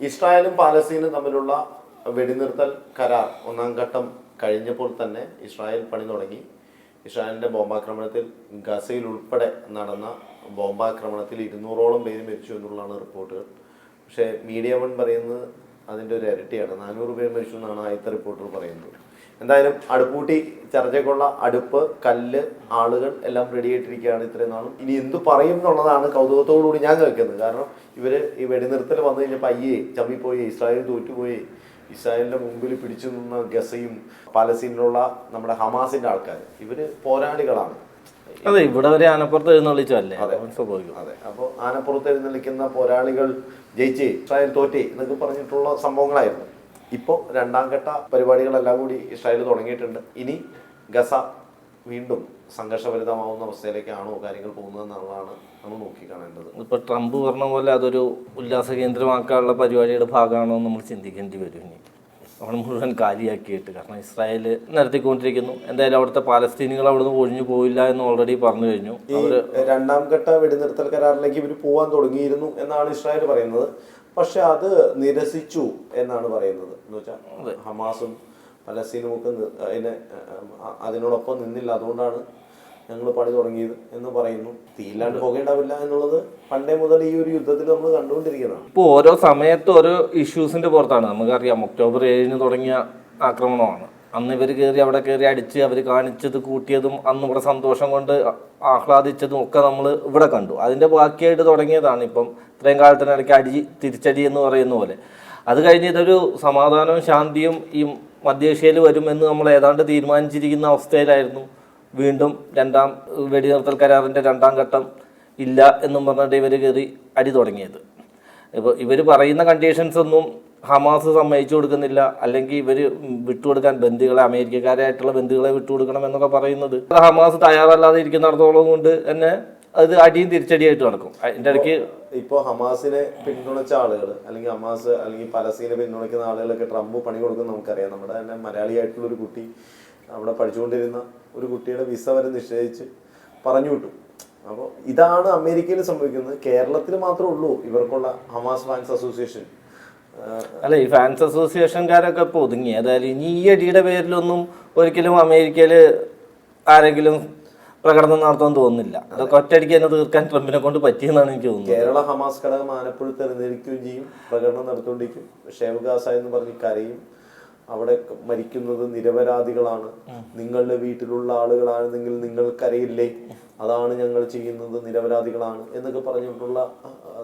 ഇസ്രായേലും പാലസ്തീനും തമ്മിലുള്ള വെടിനിർത്തൽ കരാർ ഒന്നാം ഘട്ടം കഴിഞ്ഞപ്പോൾ തന്നെ ഇസ്രായേൽ പണി തുടങ്ങി. ഇസ്രായേലിന്റെ ബോംബാക്രമണത്തിൽ ഗസയിൽ ഉൾപ്പെടെ നടന്ന ബോംബാക്രമണത്തിൽ ഇരുന്നൂറോളം പേര് മരിച്ചു എന്നുള്ളതാണ് റിപ്പോർട്ടുകൾ. പക്ഷേ മീഡിയ വൺ പറയുന്നത് അതിന്റെ ഒരു ഇരട്ടിയാണ്. നാനൂറ് പേര് മരിച്ചു എന്നാണ് ആദ്യത്തെ റിപ്പോർട്ടർ പറയുന്നത്. എന്തായാലും അടുപ്പൂട്ടി ചർച്ചയ്ക്കുള്ള അടുപ്പ് കല്ല് ആളുകൾ എല്ലാം റെഡി ആയിട്ടിരിക്കുകയാണ് ഇത്രയും നാളും. ഇനി എന്ത് പറയും എന്നുള്ളതാണ് കൗതുകത്തോടുകൂടി ഞാൻ കേൾക്കുന്നത് കാരണം ഇവർ ഈ വെടിനിർത്തൽ വന്നു കഴിഞ്ഞപ്പോൾ അയ്യേ ചമ്മിപ്പോയി ഇസ്രായേൽ തോറ്റുപോയി. ഇസ്രായേലിന്റെ മുമ്പിൽ പിടിച്ചു നിന്ന ഗസയും പാലസ്തീനിലുള്ള നമ്മുടെ ഹമാസിന്റെ ആൾക്കാർ ഇവർ പോരാളികളാണ്. അതെ ഇവിടെ വരെ ആനപ്പുറത്ത് എഴുന്നള്ളിച്ചല്ലേ സ്വാഭാവികം. അതെ. അപ്പോൾ ആനപ്പുറത്ത് എഴുന്നള്ളിക്കുന്ന പോരാളികൾ ജയിച്ചേ ഇസ്രായേൽ തോറ്റേ എന്നൊക്കെ പറഞ്ഞിട്ടുള്ള സംഭവങ്ങളായിരുന്നു. ഇപ്പോൾ രണ്ടാം ഘട്ട പരിപാടികളെല്ലാം കൂടി ഇസ്രായേൽ തുടങ്ങിയിട്ടുണ്ട്. ഇനി ഗസ വീണ്ടും സംഘർഷഭരിതമാവുന്ന അവസ്ഥയിലേക്കാണോ കാര്യങ്ങൾ പോകുന്നത് പോകുന്നതെന്നുള്ളതാണ് നമ്മൾ നോക്കിക്കാണേണ്ടത്. ഇപ്പോൾ ട്രംപ് പറഞ്ഞ പോലെ അതൊരു ഉല്ലാസ കേന്ദ്രമാക്കാനുള്ള പരിപാടിയുടെ ഭാഗമാണോ നമ്മൾ ചിന്തിക്കേണ്ടി വരും ഇനി. അവിടെ മുഴുവൻ കാലിയാക്കിയിട്ട്. കാരണം ഇസ്രായേൽ നടത്തിക്കൊണ്ടിരിക്കുന്നു എന്തായാലും അവിടുത്തെ പാലസ്തീനികൾ അവിടുന്ന് ഒഴിഞ്ഞു പോയില്ല എന്ന് ഓൾറെഡി പറഞ്ഞു കഴിഞ്ഞു. അവർ രണ്ടാം ഘട്ട വെടിനിർത്തൽ കരാറിലേക്ക് ഇവർ പോകാൻ തുടങ്ങിയിരുന്നു എന്നാണ് ഇസ്രായേൽ പറയുന്നത്. പക്ഷെ അത് നിരസിച്ചു എന്നാണ് പറയുന്നത്. എന്ന് വെച്ചാൽ ഹമാസും പലസ്തീനും ഒക്കെ അതിനെ അതിനോടൊപ്പം നിന്നില്ല. അതുകൊണ്ടാണ് ഞങ്ങൾ പണി തുടങ്ങിയത് എന്ന് പറയുന്നു. തീയില്ലാണ്ട് പുകയുണ്ടാവില്ല എന്നുള്ളത് പണ്ടേ മുതൽ ഈ ഒരു യുദ്ധത്തിൽ നമ്മൾ കണ്ടുകൊണ്ടിരിക്കുന്നതാണ്. ഇപ്പോൾ ഓരോ സമയത്ത് ഓരോ ഇഷ്യൂസിന്റെ പുറത്താണ്. നമുക്കറിയാം ഒക്ടോബർ ഏഴിന് തുടങ്ങിയ ആക്രമണമാണ്. അന്ന് ഇവർ കയറി അവിടെ കയറി അടിച്ച് അവർ കാണിച്ചത് കൂട്ടിയതും അന്ന് ഇവിടെ സന്തോഷം കൊണ്ട് ആഹ്ലാദിച്ചതും ഒക്കെ നമ്മൾ ഇവിടെ കണ്ടു. അതിന്റെ ബാക്കിയായിട്ട് തുടങ്ങിയതാണ് ഇപ്പം ഇത്രയും കാലത്തിനിടയ്ക്ക് അടി തിരിച്ചടി എന്ന് പറയുന്ന പോലെ. അത് കഴിഞ്ഞ് ഇതൊരു സമാധാനവും ശാന്തിയും ഈ മധ്യേഷ്യയിൽ വരുമെന്ന് നമ്മൾ ഏതാണ്ട് തീരുമാനിച്ചിരിക്കുന്ന അവസ്ഥയിലായിരുന്നു. വീണ്ടും രണ്ടാം വെടിനിർത്തൽ കരാറിന്റെ രണ്ടാം ഘട്ടം ഇല്ല എന്നും പറഞ്ഞിട്ട് ഇവർ കയറി അടി തുടങ്ങിയത്. ഇപ്പോൾ ഇവർ പറയുന്ന കണ്ടീഷൻസ് ഒന്നും ഹമാസ് സമ്മതിച്ചു കൊടുക്കുന്നില്ല. അല്ലെങ്കിൽ ഇവർ വിട്ടുകൊടുക്കാൻ ബന്ധുക്കളെ അമേരിക്കക്കാരായിട്ടുള്ള ബന്ധുക്കളെ വിട്ടുകൊടുക്കണം എന്നൊക്കെ പറയുന്നത്. ഹമാസ് തയ്യാറല്ലാതെ ഇരിക്കുന്നിടത്തോളം കൊണ്ട് തന്നെ അത് അടിയും തിരിച്ചടിയായിട്ട് നടക്കും. അതിന്റെ ഇടയ്ക്ക് ഇപ്പോൾ ഹമാസിനെ പിന്തുണച്ച ആളുകൾ അല്ലെങ്കിൽ ഹമാസ് അല്ലെങ്കിൽ പലസ്തീനെ പിന്തുണയ്ക്കുന്ന ആളുകളൊക്കെ ട്രംപ് പണി കൊടുക്കുന്ന നമുക്കറിയാം. നമ്മുടെ തന്നെ മലയാളിയായിട്ടുള്ള ഒരു കുട്ടി അവിടെ പഠിച്ചുകൊണ്ടിരുന്ന ഒരു കുട്ടിയുടെ വിസ വരെ നിശ്ചയിച്ച് പറഞ്ഞു വിട്ടു. അപ്പോൾ ഇതാണ് അമേരിക്കയിൽ സംഭവിക്കുന്നത്. കേരളത്തിൽ മാത്രമേ ഉള്ളൂ ഇവർക്കുള്ള ഹമാസ് ഫാൻസ് അസോസിയേഷൻ. അല്ല ഈ ഫാൻസ് അസോസിയേഷൻകാരൊക്കെ ഇപ്പോൾ ഒതുങ്ങി. അതായത് ഇനി ഈ അടിയുടെ പേരിലൊന്നും ഒരിക്കലും അമേരിക്കയിൽ ആരെങ്കിലും പ്രകടനം നടത്താൻ തോന്നുന്നില്ല. അതൊക്കെ ഒറ്റയടിക്ക് തന്നെ തീർക്കാൻ ട്രംപിനെ കൊണ്ട് പറ്റിയെന്നാണ് എനിക്ക് തോന്നുന്നത്. കേരള ഹമാസ് ഘടകം ആനപ്പുഴ തെരഞ്ഞെടുക്കുകയും ചെയ്യും പ്രകടനം നടത്തുകൊണ്ടിരിക്കും ഷേവ് ഗാസ എന്ന് പറഞ്ഞ് കരയും. അവിടെ മരിക്കുന്നത് നിരപരാധികളാണ്. നിങ്ങളുടെ വീട്ടിലുള്ള ആളുകളാണെന്നെങ്കിൽ നിങ്ങൾക്കറിയില്ലേ? അതാണ് ഞങ്ങൾ ചെയ്യുന്നത് നിരപരാധികളാണ് എന്നൊക്കെ പറഞ്ഞിട്ടുള്ള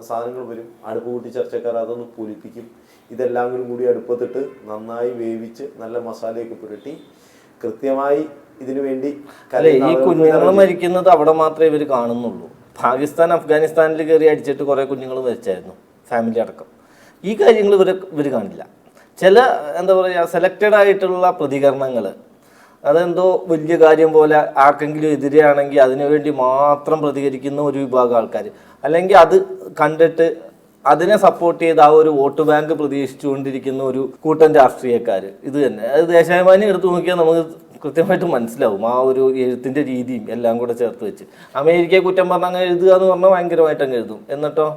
സാധനങ്ങൾ വരും. അടുപ്പ് കൂട്ടി ചർച്ചക്കാർ അതൊന്ന് പൂരിപ്പിക്കും. ഇതെല്ലാം കൂടി കൂടി അടുപ്പത്തിട്ട് നന്നായി വേവിച്ച് നല്ല മസാലയൊക്കെ പുരട്ടി കൃത്യമായി ഇതിനു വേണ്ടി ഈ കുഞ്ഞുങ്ങൾ മരിക്കുന്നത് അവിടെ മാത്രമേ ഇവർ കാണുന്നുള്ളൂ. പാകിസ്ഥാൻ അഫ്ഗാനിസ്ഥാനിൽ കയറി അടിച്ചിട്ട് കുറേ കുഞ്ഞുങ്ങൾ മരിച്ചായിരുന്നു ഫാമിലി അടക്കം. ഈ കാര്യങ്ങൾ ഇവർ ഇവർ കാണില്ല. ചില എന്താ പറയുക സെലക്റ്റഡ് ആയിട്ടുള്ള പ്രതികരണങ്ങൾ അതെന്തോ വലിയ കാര്യം പോലെ ആർക്കെങ്കിലും എതിരെയാണെങ്കിൽ അതിനുവേണ്ടി മാത്രം പ്രതികരിക്കുന്ന ഒരു വിഭാഗം ആൾക്കാർ അല്ലെങ്കിൽ അത് കണ്ടിട്ട് അതിനെ സപ്പോർട്ട് ചെയ്ത് ആ ഒരു വോട്ട് ബാങ്ക് പ്രതീക്ഷിച്ചുകൊണ്ടിരിക്കുന്ന ഒരു കൂട്ടം രാഷ്ട്രീയക്കാർ ഇത് തന്നെ. അത് ദേശാഭിമാനി എടുത്തു നോക്കിയാൽ നമുക്ക് കൃത്യമായിട്ട് മനസ്സിലാവും. ആ ഒരു എഴുത്തിന്റെ രീതിയും എല്ലാം കൂടെ ചേർത്ത് വെച്ച്. അമേരിക്കയെ കുറ്റം പറഞ്ഞാൽ എഴുതുക എന്ന് പറഞ്ഞാൽ ഭയങ്കരമായിട്ട് അങ്ങ് എഴുതും. എന്നിട്ടോ?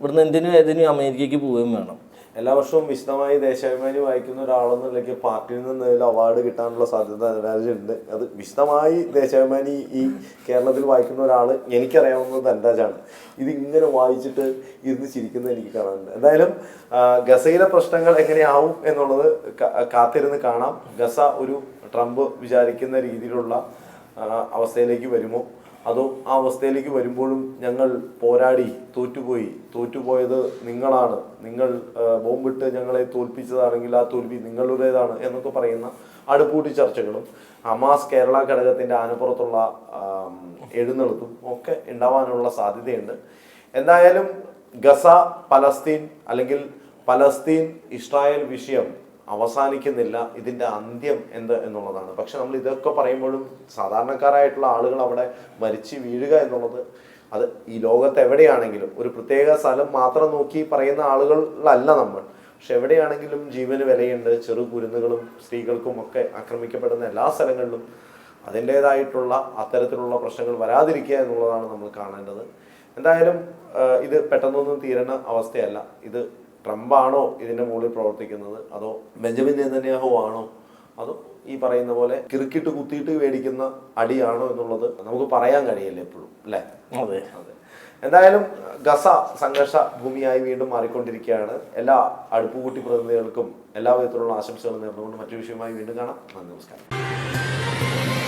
ഇവിടുന്ന് എന്തിനും ഏതിനും അമേരിക്കയ്ക്ക് പോവുകയും വേണം. എല്ലാ വർഷവും വിശദമായി ദേശാഭിമാനി വായിക്കുന്ന ഒരാളെന്ന നിലയ്ക്ക് പാർട്ടിയിൽ നിന്ന് അവാർഡ് കിട്ടാനുള്ള സാധ്യത ഉണ്ട് അത് വിശദമായി ദേശാഭിമാനി ഈ കേരളത്തിൽ വായിക്കുന്ന ഒരാൾ എനിക്കറിയാവുന്നത് ധൻരാജാണ് ഇതിങ്ങനെ വായിച്ചിട്ട് ഇരുന്ന് ചിരിക്കുന്നത് എനിക്ക് കാണാനുണ്ട്. എന്തായാലും ഗസയിലെ പ്രശ്നങ്ങൾ എങ്ങനെയാവും എന്നുള്ളത് കാത്തിരുന്ന് കാണാം. ഗസ ഒരു ട്രംപ് വിചാരിക്കുന്ന രീതിയിലുള്ള അവസ്ഥയിലേക്ക് വരുമോ? അതോ ആ അവസ്ഥയിലേക്ക് വരുമ്പോഴും ഞങ്ങൾ പോരാടി തോറ്റുപോയി. തോറ്റുപോയത് നിങ്ങളാണ്. നിങ്ങൾ ബോംബിട്ട് ഞങ്ങളെ തോൽപ്പിച്ചതാണെങ്കിൽ ആ തോൽവി നിങ്ങളുടേതാണ് എന്നൊക്കെ പറയുന്ന അടുപ്പൂട്ടി ചർച്ചകളും ഹമാസ് കേരള ഘടകത്തിന്റെ ആനപ്പുറത്തുള്ള എഴുന്നള്ളത്തും ഒക്കെ ഉണ്ടാവാനുള്ള സാധ്യതയുണ്ട്. എന്തായാലും ഗസ പലസ്തീൻ അല്ലെങ്കിൽ പലസ്തീൻ ഇസ്രായേൽ വിഷയം അവസാനിക്കുന്നില്ല ഇതിന്റെ അന്ത്യം എന്ത് എന്നുള്ളതാണ്. പക്ഷെ നമ്മൾ ഇതൊക്കെ പറയുമ്പോഴും സാധാരണക്കാരായിട്ടുള്ള ആളുകൾ അവിടെ മരിച്ചു വീഴുക എന്നുള്ളത് അത് ഈ ലോകത്ത് എവിടെയാണെങ്കിലും ഒരു പ്രത്യേക സ്ഥലം മാത്രം നോക്കി പറയുന്ന ആളുകളല്ല നമ്മൾ. പക്ഷെ എവിടെയാണെങ്കിലും ജീവന് വിലയുണ്ട് ചെറു കുരുന്നുകളും സ്ത്രീകൾക്കും ഒക്കെ ആക്രമിക്കപ്പെടുന്ന എല്ലാ സ്ഥലങ്ങളിലും അതിന്റെതായിട്ടുള്ള അത്തരത്തിലുള്ള പ്രശ്നങ്ങൾ വരാതിരിക്കുക എന്നുള്ളതാണ് നമ്മൾ കാണേണ്ടത്. എന്തായാലും ഇത് പെട്ടെന്നൊന്നും തീരണ അവസ്ഥയല്ല. ഇത് ട്രംപാണോ ഇതിന്റെ മുകളിൽ പ്രവർത്തിക്കുന്നത്? അതോ ബെഞ്ചമിൻ നെതന്യാഹു ആണോ അതോ ഈ പറയുന്ന പോലെ ക്രിക്കറ്റ് കുത്തിയിട്ട് മേടിക്കുന്ന അടിയാണോ എന്നുള്ളത് നമുക്ക് പറയാൻ കഴിയില്ല എപ്പോഴും അല്ലേ? അതെ. അതെ. എന്തായാലും ഗസ സംഘർഷ ഭൂമിയായി വീണ്ടും മാറിക്കൊണ്ടിരിക്കുകയാണ്. എല്ലാ അടുപ്പുകൂട്ടി പ്രതിനിധികൾക്കും എല്ലാ വിധത്തിലുള്ള ആശംസകളും നേർന്നുകൊണ്ട് മറ്റു വിഷയമായി വീണ്ടും കാണാം. നന്ദി നമസ്കാരം.